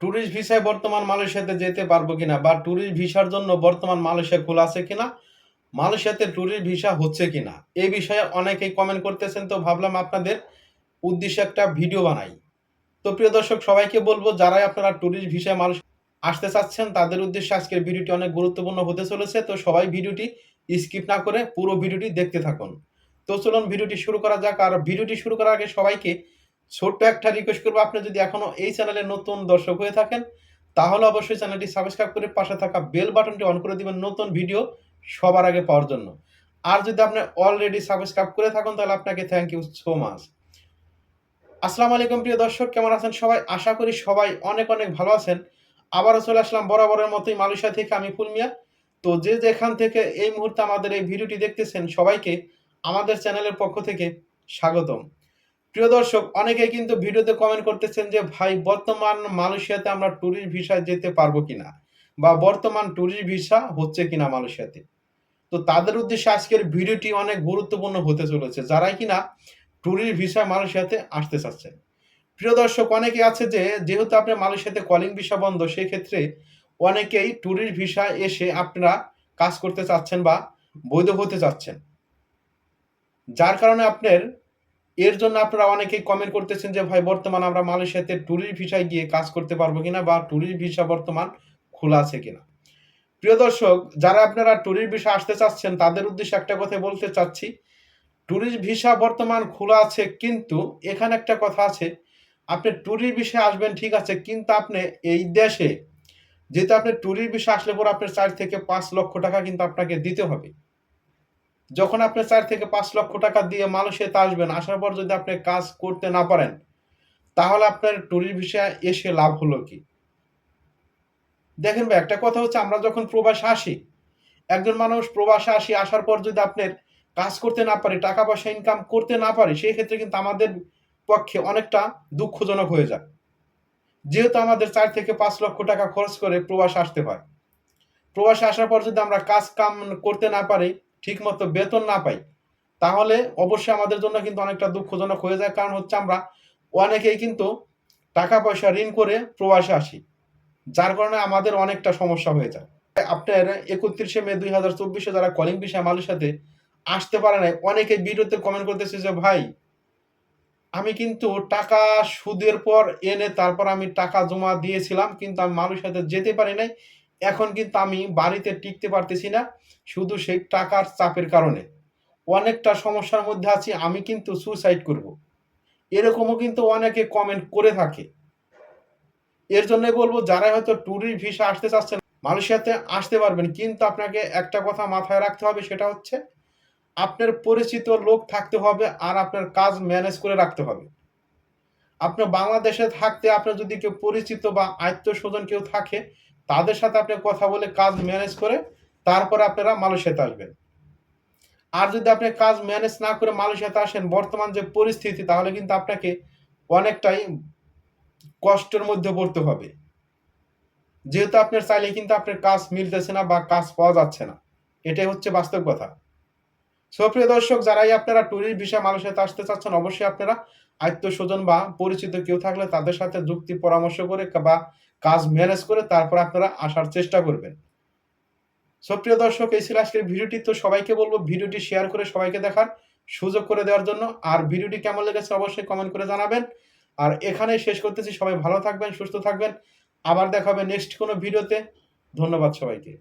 Tourist ভিসায় বর্তমান মালয়েশিয়াতে যেতে পারব কিনা বা ট্যুরিস্ট ভিসার জন্য বর্তমান মালয়েশিয়া খোলা আছে কিনা, মালয়েশিয়াতে ট্যুরিস্ট ভিসা হচ্ছে কিনা এই বিষয়ে অনেকেই কমেন্ট করতেছেন। তো ভাবলাম আপনাদের উদ্দেশ্যে একটা ভিডিও বানাই। তো প্রিয় দর্শক, সবাইকে বলব, যারাই আপনারা ট্যুরিস্ট ভিসায় মানুষ আসতে চাচ্ছেন, তাদের উদ্দেশ্যে আজকের ভিডিওটি অনেক গুরুত্বপূর্ণ হতে চলেছে। তো সবাই ভিডিওটি স্কিপ না করে পুরো ভিডিওটি দেখতে থাকুন। তো চলুন ভিডিওটি শুরু করা যাক। আর ভিডিওটি শুরু করার আগে সবাইকে ছোট্ট একটা রিকোয়েস্ট করব, আপনি যদি এখনও এই চ্যানেলে নতুন দর্শক হয়ে থাকেন, তাহলে অবশ্যই চ্যানেলটি সাবস্ক্রাইব করে পাশে থাকা বেল বাটনটি অন করে দিবেন নতুন ভিডিও সবার আগে পাওয়ার জন্য। আর যদি আপনি অলরেডি সাবস্ক্রাইব করে থাকুন, তাহলে আপনাকে থ্যাংক ইউ সো মাচ আসসালামু আলাইকুম প্রিয় দর্শক, কেমন আছেন সবাই? আশা করি সবাই অনেক অনেক ভালো আছেন। আবারও চলে আসলাম বরাবরের মতোই মালয়েশিয়া থেকে আমি ফুলমিয়া। তো যে যেখান থেকে এই মুহূর্তে আমাদের এই ভিডিওটি দেখতেছেন, সবাইকে আমাদের চ্যানেলের পক্ষ থেকে স্বাগতম। প্রিয় দর্শক, অনেকেই কিন্তু ভিডিওতে কমেন্ট করতেছেন যে, ভাই, বর্তমান মালয়েশিয়াতে আমরা ট্যুরিস্ট ভিসায় যেতে পারব কিনা? বা বর্তমান ট্যুরিস্ট ভিসা হচ্ছে কিনা মালয়েশিয়াতে? তো তাদের উদ্দেশ্যে আজকের ভিডিওটি অনেক গুরুত্বপূর্ণ হতে চলেছে। যারাই কিনা ট্যুরিস্ট ভিসায় মালয়েশিয়াতে আসতে চাচ্ছেন। প্রিয় দর্শক অনেকে আছে যে, যেহেতু আপনার মালয়েশিয়াতে কলিং ভিসা বন্ধ সেই ক্ষেত্রে অনেকেই ট্যুরিস্ট ভিসা এসে আপনারা কাজ করতে চাচ্ছেন বা বৈধ হতে চাচ্ছেন। যার কারণে আপনার এর জন্য আপনারা অনেকেই কমেন্ট করতেছেন যে, ভাই, বর্তমান আমরা মালয়েশিয়াতে ট্যুরিস্ট ভিসায় গিয়ে কাজ করতে পারব কিনা বা ট্যুরিস্ট ভিসা বর্তমান খোলা আছে কিনা? প্রিয় দর্শক, যারা আপনারা ট্যুরিস্ট ভিসা আসতে চাচ্ছেন, তাদের উদ্দেশ্যে একটা কথা বলতে চাচ্ছি। ট্যুরিস্ট ভিসা বর্তমান খোলা আছে কিন্তু এখানে একটা কথা আছে। আপনি ট্যুরিস্ট ভিসা আসবেন, ঠিক আছে, কিন্তু আপনি এই দেশে যেহেতু আপনি ট্যুরিস্ট ভিসা আসলে পর আপনার চার থেকে পাঁচ লক্ষ টাকা কিন্তু আপনাকে দিতে হবে। যখন আপনি চার থেকে পাঁচ লক্ষ টাকা দিয়ে মালয়েশিয়াতে আসবেন আসার পর যদি আপনি কাজ করতে না পারেন, তাহলে আপনার ট্যুরিস্ট ভিসা এসে লাভ হলো কি? দেখেন ভাই, একটা কথা হচ্ছে আমরা যখন প্রবাসে আসি, একজন মানুষ প্রবাসে আসি, আসার পর যদি আপনার কাজ করতে না পারে, টাকা পয়সা ইনকাম করতে না পারে, সেই ক্ষেত্রে কিন্তু আমাদের পক্ষে অনেকটা দুঃখজনক হয়ে যায়। যেহেতু আমাদের চার থেকে পাঁচ লক্ষ টাকা খরচ করে প্রবাসে আসতে হয়। প্রবাসে আসার পর যদি আমরা কাজ কাম করতে না পারি ঠিক মতো বেতন না পাই, তাহলে অবশ্যই আমাদের জন্য কিন্তু অনেকটা দুঃখজনক হয়ে যায়। কারণ হচ্ছে আমরা অনেকেই কিন্তু টাকা পয়সা ঋণ করে প্রবাসে আসি, যার কারণে আমাদের অনেকটা সমস্যা হয়ে যায়। আপনার একত্রিশে মে দুই হাজার চব্বিশে যারা কলিং বিষয় মালের সাথে আসতে পারে নাই অনেকে ভিডিওতে কমেন্ট করতেছে যে, ভাই, আমি কিন্তু টাকা সুদের পর এনে তারপর আমি টাকা জমা দিয়েছিলাম, কিন্তু আমি মালয়েশিয়াতে যেতে পারি নাই। এখন কিন্তু আমি বাড়িতে টিকতে পারতেছি না, শুধু সেই টাকার চাপের কারণে। অনেকটা সমস্যার মধ্যে আছি, আমি কিন্তু সুসাইড করব। এরকমও কিন্তু অনেকে কমেন্ট করে থাকে। এর জন্যই বলব যারা হয়তো ট্যুরিস্ট ভিসা আসতে চাচ্ছেন, মালয়েশিয়াতে আসতে পারবেন, কিন্তু আপনাকে একটা কথা মাথায় রাখতে হবে, সেটা হচ্ছে আপনার পরিচিত লোক থাকতে হবে আর আপনার কাজ ম্যানেজ করে রাখতে হবে। আপনার বাংলাদেশে থাকতে, আপনার যদি কেউ পরিচিত বা আত্মীয় স্বজন কেউ থাকে তাদের সাথে আপনি কথা বলে কাজ ম্যানেজ করে তারপরে আপনারা মালয়েশিয়াতে আসবেন। আর যদি আপনি কাজ ম্যানেজ না করে মালয়েশিয়াতে আসেন, বর্তমান যে পরিস্থিতি, তাহলে কিন্তু আপনাকে অনেকটাই কষ্টের মধ্যে পড়তে হবে। যেহেতু আপনার চাইলে কিন্তু আপনার কাজ মিলতেছে না বা কাজ পাওয়া যাচ্ছে না। এটাই হচ্ছে বাস্তব কথা। সুপ্রিয় দর্শক, যারাই আপনারা ট্যুরিস্ট ভিসা মালয়েশিয়াতে আসতে চাচ্ছেন, অবশ্যই আপনারা আত্মীয় স্বজন বা পরিচিত কেউ থাকলে তাদের সাথে যুক্তি পরামর্শ করে বা কাজ ম্যানেজ করে তারপর আপনারা আসার চেষ্টা করবেন। সুপ্রিয় দর্শক, এই ছিল আজকের ভিডিওটি। তো সবাইকে বলব, ভিডিওটি শেয়ার করে সবাইকে দেখার সুযোগ করে দেওয়ার জন্য। আর ভিডিওটি কেমন লেগেছে অবশ্যই কমেন্ট করে জানাবেন। আর এখানে শেষ করতেছি। সবাই ভালো থাকবেন, সুস্থ থাকবেন। আবার দেখা হবে নেক্সট কোনো ভিডিওতে। ধন্যবাদ সবাইকে।